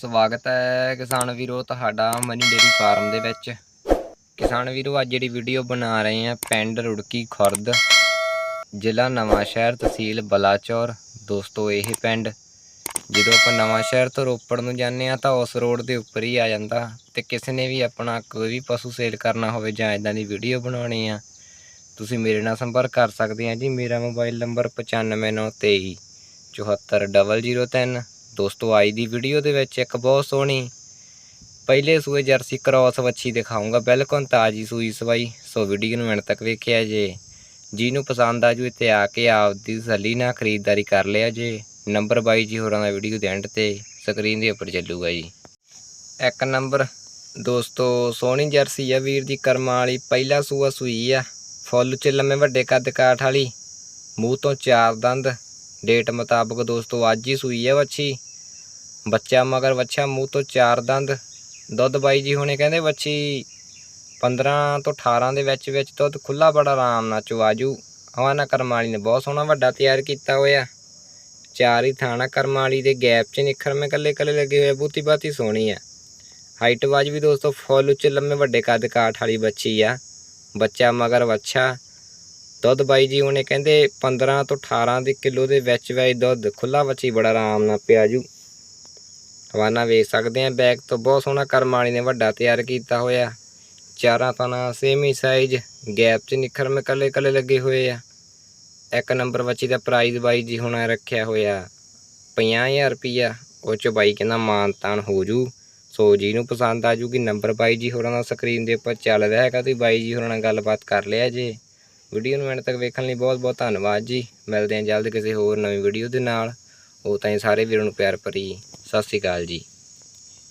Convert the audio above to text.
ਸਵਾਗਤ ਹੈ ਕਿਸਾਨ ਵੀਰੋ, ਤੁਹਾਡਾ ਮਨੀ ਡੇਰੀ ਫਾਰਮ ਦੇ ਵਿੱਚ। ਕਿਸਾਨ ਵੀਰੋ, ਅੱਜ ਜਿਹੜੀ ਵੀਡੀਓ ਬਣਾ ਰਹੇ ਆ ਪਿੰਡ ਰੁੜਕੀ ਖੁਰਦ, ਜ਼ਿਲ੍ਹਾ ਨਵਾਂ ਸ਼ਹਿਰ ਤਹਿਸੀਲ ਬਲਾਚੌਰ। ਦੋਸਤੋ, ਇਹ ਪਿੰਡ, ਜਦੋਂ ਆਪਾਂ ਨਵਾਂ ਸ਼ਹਿਰ ਤੋਂ ਰੋਪੜ ਨੂੰ ਜਾਂਦੇ ਆ ਤਾਂ ਉਸ ਰੋਡ ਦੇ ਉੱਪਰ ਹੀ ਆ ਜਾਂਦਾ ਤੇ ਕਿਸੇ ਨੇ ਵੀ ਆਪਣਾ ਕੋਈ ਵੀ ਪਸ਼ੂ ਸੇਲ ਕਰਨਾ ਹੋਵੇ ਜਾਂ ਇਦਾਂ ਦੀ ਵੀਡੀਓ ਬਣਾਉਣੀ ਆ, ਤੁਸੀਂ ਮੇਰੇ ਨਾਲ ਸੰਪਰਕ ਕਰ ਸਕਦੇ ਆ ਜੀ। ਮੇਰਾ ਮੋਬਾਈਲ ਨੰਬਰ 9593 74003 ਦੋਸਤੋ ਅੱਜ ਦੀ ਵੀਡੀਓ ਦੇ ਵਿੱਚ ਇੱਕ ਬਹੁਤ ਸੋਹਣੀ ਪਹਿਲੇ ਸੂਏ ਜਰਸੀ ਕ੍ਰਾਸ ਵੱਛੀ ਦਿਖਾਉਂਗਾ ਬਿਲਕੁਲ ਤਾਜੀ ਸੂਈ ਸਵਾਈ। ਸੋ ਵੀਡੀਓ ਨੂੰ ਐਂਡ ਤੱਕ ਵੇਖਿਆ ਜੇ। ਜਿਹਨੂੰ ਪਸੰਦ ਆ ਜੂ, ਇੱਥੇ ਆ ਕੇ ਆਪਦੀ ਸੱਲੀ ਨਾਲ ਖਰੀਦਦਾਰੀ ਕਰ ਲਿਆ ਜੇ। ਨੰਬਰ 22 ਜੀ ਹੋਰਾਂ ਦਾ ਵੀਡੀਓ ਦੇ ਐਂਡ ਤੇ ਸਕਰੀਨ ਦੇ ਉੱਪਰ ਚੱਲੂਗਾ ਜੀ। ਇੱਕ ਨੰਬਰ। ਦੋਸਤੋ, ਸੋਹਣੀ ਜਰਸੀ ਆ ਵੀਰ ਦੀ, ਕਰਮਾਂ ਵਾਲੀ। ਪਹਿਲਾ ਸੂਆ ਸੂਈ ਆ। ਫੁੱਲ ਚ ਲੰਮੇ ਵੱਡੇ ਕੱਦ ਕਾਠ ਵਾਲੀ। ਮੂੰਹ ਤੋਂ ਚਾਰ ਦੰਦ। ਡੇਟ ਮੁਤਾਬਕ ਦੋਸਤੋ, ਅੱਜ ਹੀ ਸੂਈ ਆ ਵੱਛੀ। ਬੱਚਾ ਮਗਰ ਵੱਛਾ ਮੂੰਹ ਤੋਂ ਚਾਰ ਦੰਦ। ਦੁੱਧ ਬਾਈ ਜੀ ਹੁਣੇ ਕਹਿੰਦੇ ਵੱਛੀ 15 ਤੋਂ 18 ਦੇ ਵਿੱਚ ਵਿੱਚ ਦੁੱਧ ਖੁੱਲਾ ਬੜਾ ਆਰਾਮ ਨਾਲ ਚਵਾਜੂ ਹਵਾਨਾ ਕਰਮਾਲੀ ਨੇ ਬਹੁਤ ਸੋਹਣਾ ਵੱਡਾ ਤਿਆਰ ਕੀਤਾ ਹੋਇਆ। ਚਾਰ ਹੀ ਥਾਣਾ ਕਰਮਾਲੀ ਦੇ ਗੈਪ 'ਚ ਨਿਖਰਵੇਂ ਕੱਲੇ ਕੱਲੇ ਲੱਗੇ ਹੋਏ ਆ, ਬੂਤੀ ਬਾਤੀ ਸੋਹਣੀ ਆ। ਹਾਈਟ ਵਾਜ ਵੀ ਦੋਸਤੋ ਫੁੱਲ ਉੱਚ ਲੰਮੇ ਵੱਡੇ ਕੱਦ ਕਾਠ ਵਾਲੀ ਬੱਚੀ ਆ। ਬੱਚਾ ਮਗਰ ਵੱਛਾ। ਦੁੱਧ ਬਾਈ ਜੀ ਉਹਨੇ ਕਹਿੰਦੇ 15 ਤੋਂ 18 ਦੇ ਕਿਲੋ ਦੇ ਵਿੱਚ ਵਿੱਚ ਦੁੱਧ ਖੁੱਲਾ ਬੱਚੀ ਬੜਾ ਆਰਾਮ ਨਾਲ ਪਿਆ ਜੂ। ਹਵਾਨਾ ਵੇਖ ਸਕਦੇ ਆ ਬੈਗ ਤੋਂ ਬਹੁਤ ਸੋਹਣਾ ਕਰਮ ਵਾਲੀ ਨੇ ਵੱਡਾ ਤਿਆਰ ਕੀਤਾ ਹੋਇਆ। ਚਾਰਾਂ ਤਨਾ ਹੀ ਸਾਈਜ਼ ਗੈਪ 'ਚ ਨਿਖਰ ਮੇ ਕੱਲੇ ਕੱਲੇ ਲੱਗੇ ਹੋਏ ਆ। ਇੱਕ ਨੰਬਰ ਬੱਚੀ ਦਾ ਪ੍ਰਾਈਜ਼ ਬਾਈ ਜੀ ਹੁਣ ਰੱਖਿਆ ਹੋਇਆ 50000 ਰੁਪਿਆ ਉਹ ਚ ਬਾਈ ਕਹਿੰਦਾ ਮਾਨ ਤਾਨ ਹੋ ਜੂ। ਸੋ ਨੂੰ ਪਸੰਦ ਆ ਜੂਗੀ ਨੰਬਰ ਬਾਈ ਜੀ ਹੋਰਾਂ ਦਾ ਸਕਰੀਨ ਦੇ ਉੱਪਰ ਚੱਲ ਰਿਹਾ ਹੈਗਾ, ਤੁਸੀਂ ਬਾਈ ਜੀ ਹੋਰਾਂ ਨਾਲ ਗੱਲਬਾਤ ਕਰ ਲਿਆ ਜੇ। ਵੀਡੀਓ ਨੂੰ ਐਂਡ ਤੱਕ ਵੇਖਣ ਲਈ ਬਹੁਤ ਬਹੁਤ ਧੰਨਵਾਦ ਜੀ। ਮਿਲਦੇ ਹਾਂ ਜਲਦ ਕਿਸੇ ਹੋਰ ਨਵੀਂ ਵੀਡੀਓ ਦੇ ਨਾਲ। ਉਹ ਤਾਂ ਸਾਰੇ ਵੀਰਾਂ ਨੂੰ ਪਿਆਰ ਭਰੀ ਸਤਿ ਸ਼੍ਰੀ ਅਕਾਲ ਜੀ।